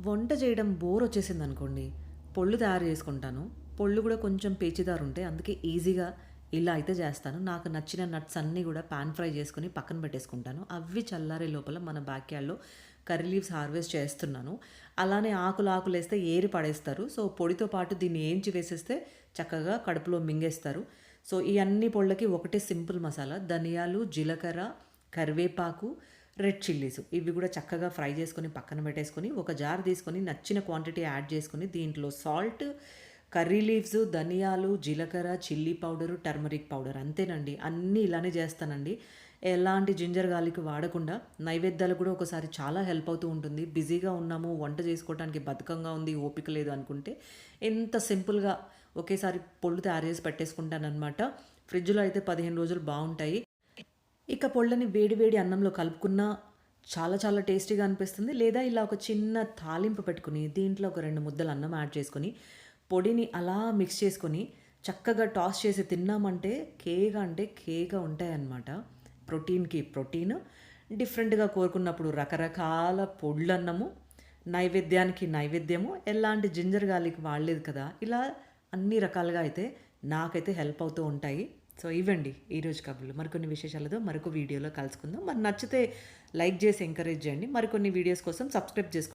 వంట చేయడం బోర్ వచ్చేసింది అనుకోండి పొళ్ళు తయారు చేసుకుంటాను. పొళ్ళు కూడా కొంచెం పేచిదారు ఉంటాయి అందుకే ఈజీగా ఇలా అయితే చేస్తాను. నాకు నచ్చిన నట్స్ అన్నీ కూడా పాన్ ఫ్రై చేసుకుని పక్కన పెట్టేసుకుంటాను. అవి చల్లారే లోపల మన బ్యాక్ యార్డ్లో కర్రీ లీవ్స్ హార్వెస్ట్ చేస్తున్నాను. అలానే ఆకులు ఆకులు వేస్తే ఏరి పడేస్తారు. సో పొడితో పాటు దీన్ని ఏంచి వేసేస్తే చక్కగా కడుపులో మింగేస్తారు. సో ఈ అన్ని పొళ్ళకి ఒకటే సింపుల్ మసాలా. ధనియాలు జీలకర్ర కరివేపాకు రెడ్ చిల్లీస్. ఇవి కూడా చక్కగా ఫ్రై చేసుకొని పక్కన పెట్టేసుకొని ఒక జార్ తీసుకొని నచ్చిన క్వాంటిటీ యాడ్ చేసుకొని దీంట్లో సాల్ట్ కర్రీ లీవ్స్ ధనియాలు జీలకర్ర చిల్లీ పౌడరు టర్మరిక్ పౌడర్ అంతేనండి. అన్నీ ఇలానే చేస్తానండి. ఎలాంటి జింజర్ గార్లిక్ వాడకుండా నైవేద్యాలు కూడా ఒకసారి చాలా హెల్ప్ అవుతూ ఉంటుంది. బిజీగా ఉన్నాము వంట చేసుకోవడానికి బతుకంగా ఉంది ఓపిక లేదు అనుకుంటే ఎంత సింపుల్గా ఒకేసారి పొళ్ళు తయారు చేసి పెట్టేసుకుంటానమాట ఫ్రిడ్జ్లో అయితే పదిహేను రోజులు బాగుంటాయి. ఇక పొళ్ళని వేడి వేడి అన్నంలో కలుపుకున్నా చాలా చాలా టేస్టీగా అనిపిస్తుంది. లేదా ఇలా ఒక చిన్న తాలింపు పెట్టుకుని దీంట్లో ఒక రెండు ముద్దలు అన్నం యాడ్ చేసుకొని పొడిని అలా మిక్స్ చేసుకొని చక్కగా టాస్ చేసి తిన్నామంటే కేక అంటే కేక ఉంటాయన్నమాట. ప్రోటీన్కి ప్రోటీన్. డిఫరెంట్గా కోరుకున్నప్పుడు రకరకాల పొళ్ళన్నము నైవేద్యానికి నైవేద్యము ఎలాంటి జింజర్ గార్లిక్ వాడలేదు కదా. ఇలా అన్ని రకాలుగా అయితే నాకైతే హెల్ప్ అవుతూ ఉంటాయి. సో ఇవ్వండి ఈరోజు కబుర్లు. మరికొన్ని విశేషాలతో మరొక వీడియోలో కలుసుకుందాం. మరి నచ్చితే లైక్ చేసి ఎంకరేజ్ చేయండి. మరికొన్ని వీడియోస్ కోసం సబ్స్క్రైబ్ చేసుకోండి.